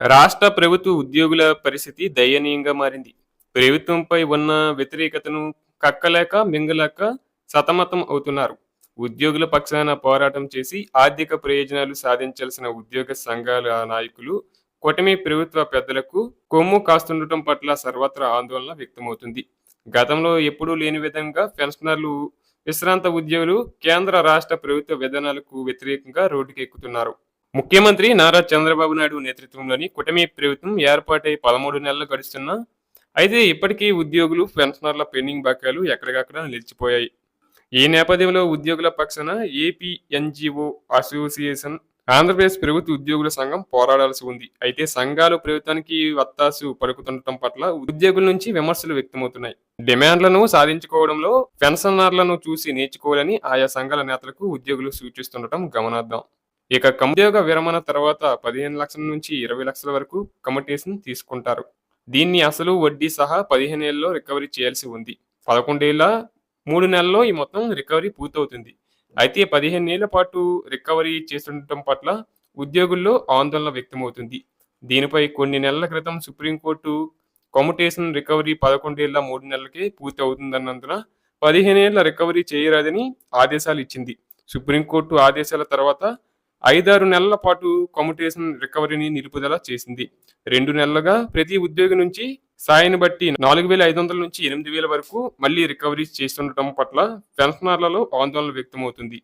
రాష్ట్ర ప్రభుత్వ ఉద్యోగుల పరిస్థితి దయనీయంగా మారింది. ప్రభుత్వంపై ఉన్న వ్యతిరేకతను కక్కలేక మింగలేక సతమతం అవుతున్నారు. ఉద్యోగుల పక్షాన పోరాటం చేసి ఆర్థిక ప్రయోజనాలు సాధించాల్సిన ఉద్యోగ సంఘాల నాయకులు కూటమి ప్రభుత్వ పెద్దలకు కొమ్ము కాస్తుండటం పట్ల సర్వత్రా ఆందోళన వ్యక్తమవుతుంది. గతంలో ఎప్పుడూ లేని విధంగా పెన్షనర్లు విశ్రాంత ఉద్యోగులు కేంద్ర రాష్ట్ర ప్రభుత్వ విధానాలకు వ్యతిరేకంగా రోడ్డుకెక్కుతున్నారు. ముఖ్యమంత్రి నారా చంద్రబాబు నాయుడు నేతృత్వంలోని కూటమి ప్రభుత్వం ఏర్పాటై పదమూడు నెలలు గడుస్తున్నా అయితే ఇప్పటికీ ఉద్యోగులు పెన్షనర్ల పెండింగ్ బకాయిలు ఎక్కడికక్కడ నిలిచిపోయాయి. ఈ నేపథ్యంలో ఉద్యోగుల పక్షాన ఏపీ ఎన్జిఓ అసోసియేషన్ ఆంధ్రప్రదేశ్ ప్రభుత్వ ఉద్యోగుల సంఘం పోరాడాల్సి ఉంది. అయితే సంఘాలు ప్రభుత్వానికి వత్తాసు పలుకుతుండటం పట్ల ఉద్యోగుల నుంచి విమర్శలు వ్యక్తమవుతున్నాయి. డిమాండ్లను సాధించుకోవడంలో పెన్షనర్లను చూసి నేర్చుకోవాలని ఆయా సంఘాల నేతలకు ఉద్యోగులు సూచిస్తుండటం గమనార్థం ఇక ఉద్యోగ విరమణ తర్వాత పదిహేను లక్షల నుంచి ఇరవై లక్షల వరకు కమిటేషన్ తీసుకుంటారు. దీన్ని అసలు వడ్డీ సహా పదిహేను ఏళ్ళలో రికవరీ చేయాల్సి ఉంది. పదకొండేళ్ళ మూడు నెలల్లో ఈ మొత్తం రికవరీ పూర్తవుతుంది. అయితే పదిహేను ఏళ్ళ పాటు రికవరీ చేస్తుండటం పట్ల ఉద్యోగుల్లో ఆందోళన వ్యక్తమవుతుంది. దీనిపై కొన్ని నెలల క్రితం సుప్రీంకోర్టు కమ్యుటేషన్ రికవరీ పదకొండేళ్ళ మూడు నెలలకే పూర్తి అవుతుందన్నందున పదిహేనేళ్ళ రికవరీ చేయరాదని ఆదేశాలు ఇచ్చింది. సుప్రీంకోర్టు ఆదేశాల తర్వాత ఐదారు నెలల పాటు కమ్యూటేషన్ రికవరీని నిలుపుదల చేసింది. రెండు నెలలుగా ప్రతి ఉద్యోగి నుంచి సాయాన్ని బట్టి నాలుగు వేల ఐదు వందల నుంచి ఎనిమిది వేల వరకు మళ్ళీ రికవరీ చేస్తుండటం పట్ల పెన్షనర్లలో ఆందోళన వ్యక్తమవుతుంది.